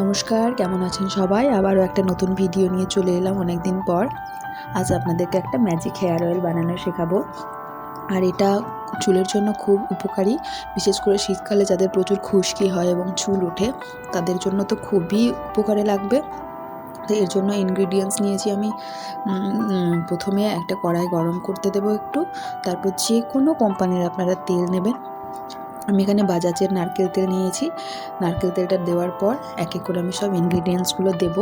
নমস্কার, কেমন আছেন সবাই? আবারও একটা নতুন ভিডিও নিয়ে চলে এলাম অনেক দিন পর। আজ আপনাদেরকে একটা ম্যাজিক হেয়ার অয়েল বানানো শেখাবো। আর এটা চুলের জন্য খুব উপকারী। বিশেষ করে শীতকালে যাদের প্রচুর খুশকি হয় এবং চুল ওঠে, তাদের জন্য তো খুবই উপকারে লাগবে। তো এর জন্য ইনগ্রিডিয়েন্টস নিয়েছি আমি। প্রথমে একটা কড়াই গরম করতে দেবো একটু। তারপর যে কোনো কোম্পানির আপনারা তেল নেবেন। আমি এখানে বাজাজের নারকেল তেল নিয়েছি। নারকেল তেলটা দেওয়ার পর এক এক করে আমি সব ইনগ্রিডিয়েন্টসগুলো দেব।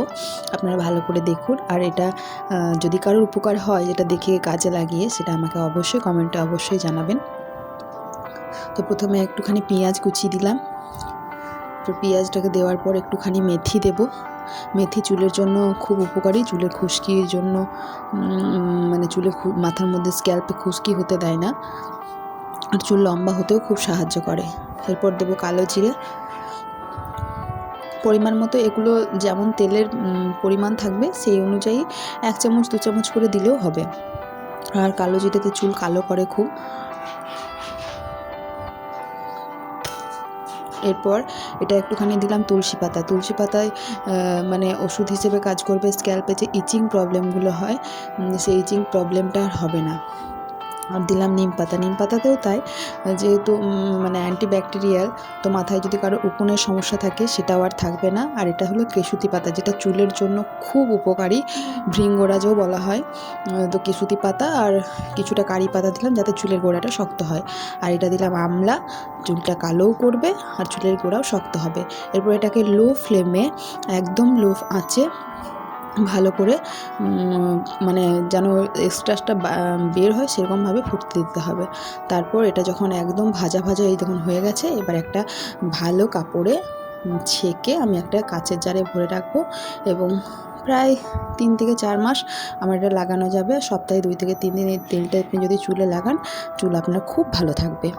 আপনারা ভালো করে দেখুন। আর এটা যদি কারোর উপকার হয়, যেটা দেখে কাজে লাগিয়ে, সেটা আমাকে অবশ্যই কমেন্টে অবশ্যই জানাবেন। তো প্রথমে একটুখানি পেঁয়াজ কুচিয়ে দিলাম। তো পেঁয়াজটাকে দেওয়ার পর একটুখানি মেথি দেব। মেথি চুলের জন্য খুব উপকারী। চুলের খুশকির জন্য মানে চুলে মাথার মধ্যে স্ক্যাল্পে খুশকি হতে দেয় না। আর চুল লম্বা হতেও খুব সাহায্য করে। এরপর দেবো কালো জিরে। পরিমাণ মতো এগুলো যেমন তেলের পরিমাণ থাকবে, সেই অনুযায়ী এক চামচ, দু চামচ করে দিলেও হবে। আর কালো জিরেতে চুল কালো করে খুব। এরপর এটা একটুখানি দিলাম তুলসী পাতা। তুলসী পাতায় মানে ওষুধ হিসেবে কাজ করবে, স্ক্যাল্পে যে ইচিং প্রবলেমগুলো হয় সেই ইচিং প্রবলেমটা আর হবে না। আর দিলাম নিম পাতা। নিম পাতাতেও তাই, যেহেতু মানে অ্যান্টিব্যাকটেরিয়াল তো মাথায় যদি কারও উকুনের সমস্যা থাকে সেটাও আর থাকবে না। আর এটা হলো কেশুতি পাতা, যেটা চুলের জন্য খুব উপকারী, ভৃঙ্গরাজও বলা হয়। তো কেশুতি পাতা আর কিছুটা কারি পাতা দিলাম যাতে চুলের গোড়াটা শক্ত হয়। আর এটা দিলাম আমলা, চুলটা কালোও করবে আর চুলের গোড়াও শক্ত হবে। এরপর এটাকে লো ফ্লেমে, একদম লো আঁচে ভালো করে মানে যেন এক্সট্রাসটা বের হয় সেরকমভাবে ফুটতে দিতে হবে। তারপর এটা যখন একদম ভাজা ভাজা এই তখন হয়ে গেছে, এবার একটা ভালো কাপড়ে ছেঁকে আমি একটা কাচের জারে ভরে রাখব এবং প্রায় তিন থেকে চার মাস আমার এটা লাগানো যাবে। সপ্তাহে দুই থেকে তিন দিন এই তেলটা আপনি যদি চুলে লাগান, চুল আপনার খুব ভালো থাকবে।